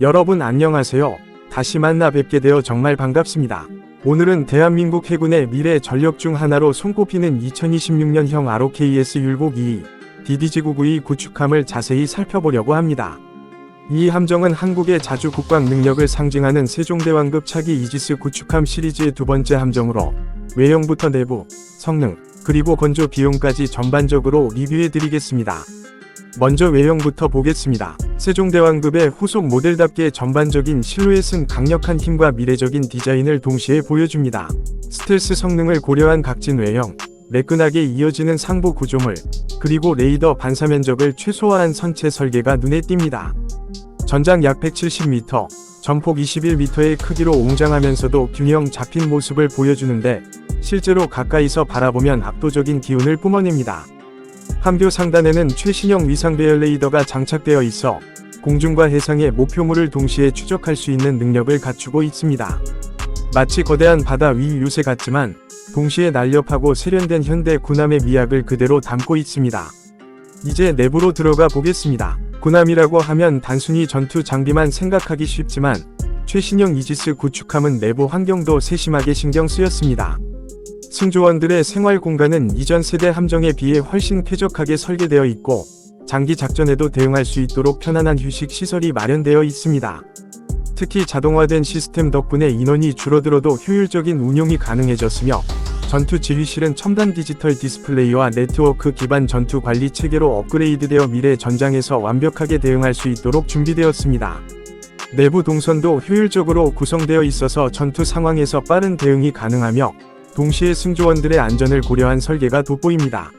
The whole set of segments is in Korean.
여러분 안녕하세요. 다시 만나 뵙게 되어 정말 반갑습니다. 오늘은 대한민국 해군의 미래 전력 중 하나로 손꼽히는 2026년형 ROKS 율곡 2 DDG-992 구축함을 자세히 살펴보려고 합니다. 이 함정은 한국의 자주 국방 능력을 상징하는 세종대왕급 차기 이지스 구축함 시리즈의 두 번째 함정으로 외형부터 내부, 성능, 그리고 건조 비용까지 전반적으로 리뷰해 드리겠습니다. 먼저 외형부터 보겠습니다. 세종대왕급의 후속 모델답게 전반적인 실루엣은 강력한 힘과 미래적인 디자인을 동시에 보여줍니다. 스텔스 성능을 고려한 각진 외형, 매끈하게 이어지는 상부 구조물, 그리고 레이더 반사 면적을 최소화한 선체 설계가 눈에 띕니다. 전장 약 170m, 전폭 21m의 크기로 웅장하면서도 균형 잡힌 모습을 보여주는데 실제로 가까이서 바라보면 압도적인 기운을 뿜어냅니다. 함교 상단에는 최신형 위상 배열 레이더가 장착되어 있어 공중과 해상의 목표물을 동시에 추적할 수 있는 능력을 갖추고 있습니다. 마치 거대한 바다 위 요새 같지만 동시에 날렵하고 세련된 현대 군함의 미학을 그대로 담고 있습니다. 이제 내부로 들어가 보겠습니다. 군함이라고 하면 단순히 전투 장비만 생각하기 쉽지만 최신형 이지스 구축함은 내부 환경도 세심하게 신경 쓰였습니다. 승조원들의 생활 공간은 이전 세대 함정에 비해 훨씬 쾌적하게 설계되어 있고 장기 작전에도 대응할 수 있도록 편안한 휴식 시설이 마련되어 있습니다. 특히 자동화된 시스템 덕분에 인원이 줄어들어도 효율적인 운용이 가능해졌으며 전투 지휘실은 첨단 디지털 디스플레이와 네트워크 기반 전투 관리 체계로 업그레이드되어 미래 전장에서 완벽하게 대응할 수 있도록 준비되었습니다. 내부 동선도 효율적으로 구성되어 있어서 전투 상황에서 빠른 대응이 가능하며 동시에 승조원들의 안전을 고려한 설계가 돋보입니다.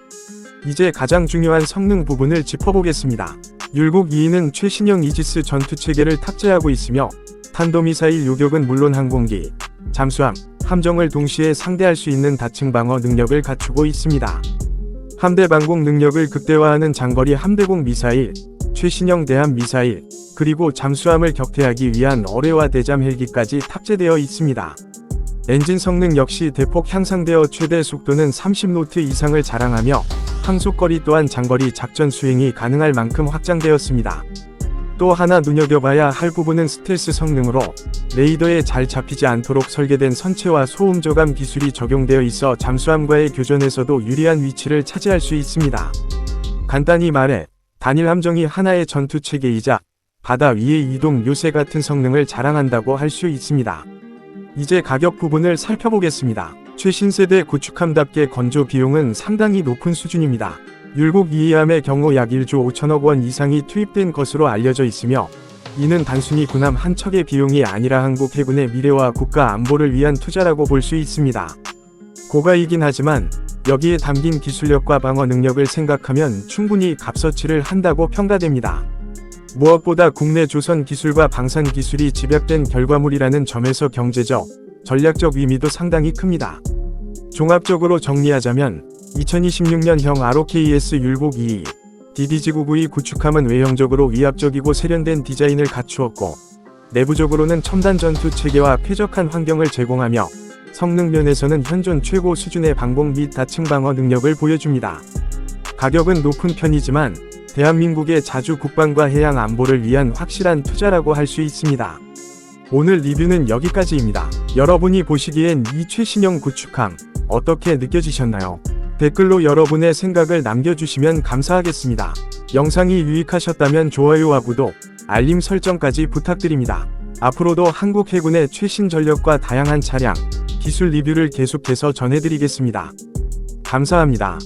이제 가장 중요한 성능 부분을 짚어보겠습니다. 율곡 2는 최신형 이지스 전투 체계를 탑재하고 있으며 탄도미사일 요격은 물론 항공기, 잠수함, 함정을 동시에 상대할 수 있는 다층 방어 능력을 갖추고 있습니다. 함대 방공 능력을 극대화하는 장거리 함대공 미사일, 최신형 대함 미사일, 그리고 잠수함을 격퇴하기 위한 어뢰와 대잠 헬기까지 탑재되어 있습니다. 엔진 성능 역시 대폭 향상되어 최대 속도는 30노트 이상을 자랑하며 항속거리 또한 장거리 작전 수행이 가능할 만큼 확장되었습니다. 또 하나 눈여겨봐야 할 부분은 스텔스 성능으로 레이더에 잘 잡히지 않도록 설계된 선체와 소음 저감 기술이 적용되어 있어 잠수함과의 교전에서도 유리한 위치를 차지할 수 있습니다. 간단히 말해 단일 함정이 하나의 전투 체계이자 바다 위의 이동 요새 같은 성능을 자랑한다고 할 수 있습니다. 이제 가격 부분을 살펴보겠습니다. 최신 세대 구축함답게 건조 비용은 상당히 높은 수준입니다. 율곡 2함의 경우 약 1조 5천억 원 이상이 투입된 것으로 알려져 있으며 이는 단순히 군함 한 척의 비용이 아니라 한국 해군의 미래와 국가 안보를 위한 투자라고 볼 수 있습니다. 고가이긴 하지만 여기에 담긴 기술력과 방어 능력을 생각하면 충분히 값어치를 한다고 평가됩니다. 무엇보다 국내 조선 기술과 방산 기술이 집약된 결과물이라는 점에서 경제적, 전략적 의미도 상당히 큽니다. 종합적으로 정리하자면 2026년형 ROKS 율곡 2 DDG-992 구축함은 외형적으로 위압적이고 세련된 디자인을 갖추었고 내부적으로는 첨단 전투 체계와 쾌적한 환경을 제공하며 성능 면에서는 현존 최고 수준의 방공 및 다층 방어 능력을 보여줍니다. 가격은 높은 편이지만 대한민국의 자주 국방과 해양 안보를 위한 확실한 투자라고 할 수 있습니다. 오늘 리뷰는 여기까지입니다. 여러분이 보시기엔 이 최신형 구축함 어떻게 느껴지셨나요? 댓글로 여러분의 생각을 남겨주시면 감사하겠습니다. 영상이 유익하셨다면 좋아요와 구독, 알림 설정까지 부탁드립니다. 앞으로도 한국 해군의 최신 전력과 다양한 차량, 기술 리뷰를 계속해서 전해드리겠습니다. 감사합니다.